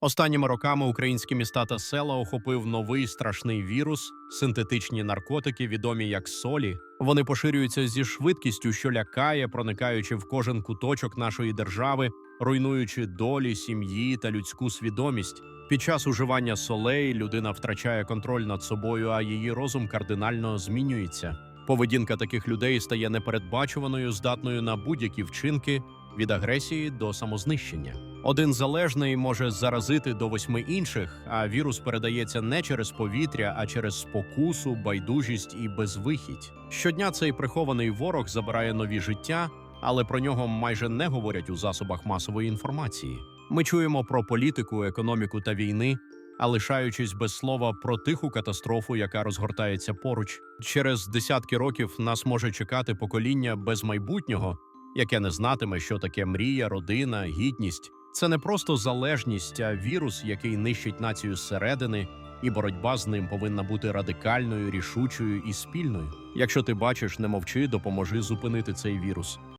Останніми роками українські міста та села охопив новий страшний вірус, синтетичні наркотики, відомі як солі. Вони поширюються зі швидкістю, що лякає, проникаючи в кожен куточок нашої держави, руйнуючи долі, сім'ї та людську свідомість. Під час уживання солей людина втрачає контроль над собою, а її розум кардинально змінюється. Поведінка таких людей стає непередбачуваною, здатною на будь-які вчинки від агресії до самознищення. Один залежний може заразити до восьми інших, а вірус передається не через повітря, а через спокусу, байдужість і безвихідь. Щодня цей прихований ворог забирає нові життя, але про нього майже не говорять у засобах масової інформації. Ми чуємо про політику, економіку та війни, а лишаючись без слова про тиху катастрофу, яка розгортається поруч. Через десятки років нас може чекати покоління без майбутнього, яке не знатиме, що таке мрія, родина, гідність. Це не просто залежність, а вірус, який нищить націю зсередини, і боротьба з ним повинна бути радикальною, рішучою і спільною. Якщо ти бачиш, не мовчи, допоможи зупинити цей вірус.